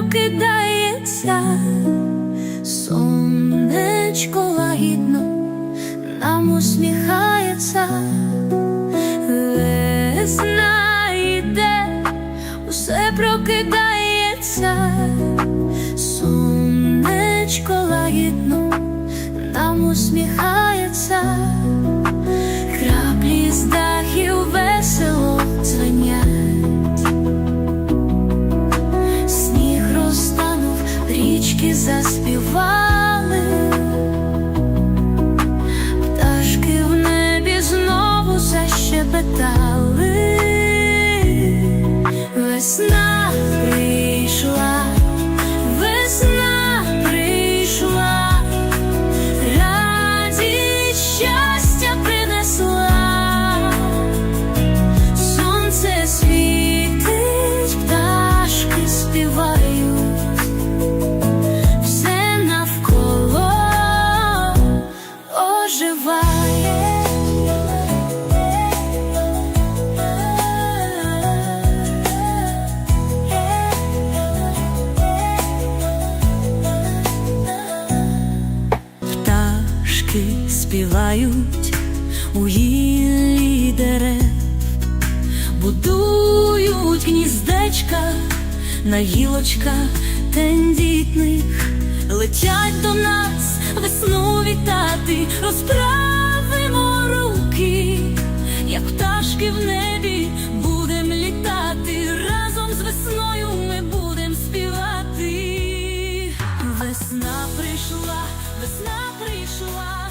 прокидається, сонечко лагідно нам усміхається, весна йде, усе прокидається, сонечко лагідно нам усміхається. Річки заспівали, пташки в небі знову защебетали. Весна співають у гіллі дерев. Будують гніздечка на гілочках тендітних, летять до нас весну вітати, розправимо руки, як пташки в небі будем літати, разом з весною ми будем співати. Весна прийшла, весна прийшла,